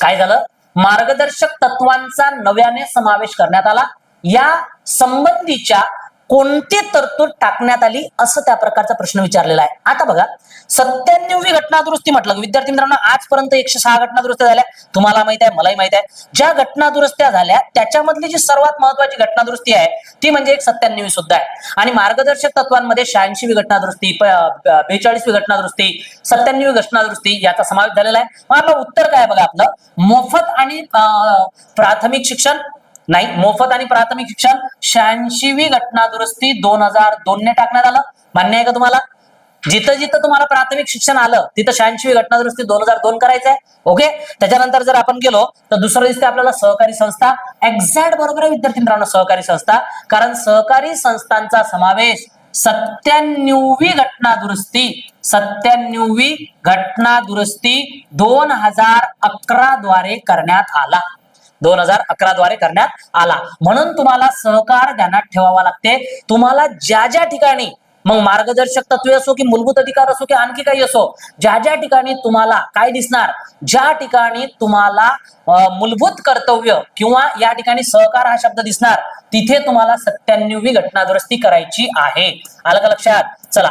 काय झालं? मार्गदर्शक तत्वांचा नव्याने समावेश करण्यात आला. या संबंधीच्या कोणती तरतूद टाकण्यात आली असं त्या प्रकारचा प्रश्न विचारलेला आहे. आता बघा सत्त्याण्णवी घटना दुरुस्ती म्हटलं विद्यार्थी मित्रांनो आजपर्यंत एकशे सहा घटना दुरुस्त्या झाल्या. तुम्हाला माहीत आहे मलाही माहीत आहे. ज्या घटना दुरुस्त्या झाल्या त्याच्यामधली जी सर्वात महत्वाची घटना दुरुस्ती आहे ती म्हणजे एक सत्त्याण्णवी सुद्धा आहे. आणि मार्गदर्शक तत्वांमध्ये शहाऐंशीवी घटना दुरुस्ती बेचाळीसवी घटना दुरुस्ती सत्त्याण्णवी घटना दुरुस्ती याचा समावेश झालेला आहे. मग आपलं उत्तर काय आहे बघा आपलं? मोफत आणि प्राथमिक शिक्षण नाही मोफत आणि प्राथमिक शिक्षण शहाऐंशीवी घटना दुरुस्ती दोन हजार दोन ने टाकण्यात आलं. मान्य आहे का तुम्हाला? जिथं जिथं तुम्हाला प्राथमिक शिक्षण आलं तिथं शहाऐंशी घटना दुरुस्ती दोन हजार दोन करायचं आहे ओके त्याच्यानंतर जर आपण गेलो तर दुसरं दिसते आपल्याला सहकारी संस्था. एक्झॅक्ट बरोबर आहे विद्यार्थी मित्रांनो सहकारी संस्था. कारण सहकारी संस्थांचा समावेश सत्त्याण्णववी घटना दुरुस्ती सत्त्याण्णवी घटना दुरुस्ती दोन हजार अकरा द्वारे करण्यात आला. दोन हजार अकरा द्वारे करण्यात आला. म्हणून तुम्हाला सहकार ध्यानात ठेवावा लागते. तुम्हाला ज्या ज्या ठिकाणी मग मार्गदर्शक तत्वे असो की मूलभूत अधिकार असो की आणखी काही असो ज्या ज्या ठिकाणी तुम्हाला काय दिसणार ज्या ठिकाणी तुम्हाला मूलभूत कर्तव्य किंवा या ठिकाणी सहकार हा शब्द दिसणार तिथे तुम्हाला सत्त्याण्णवी घटना दुरुस्ती करायची आहे. आलं का लक्षात? चला.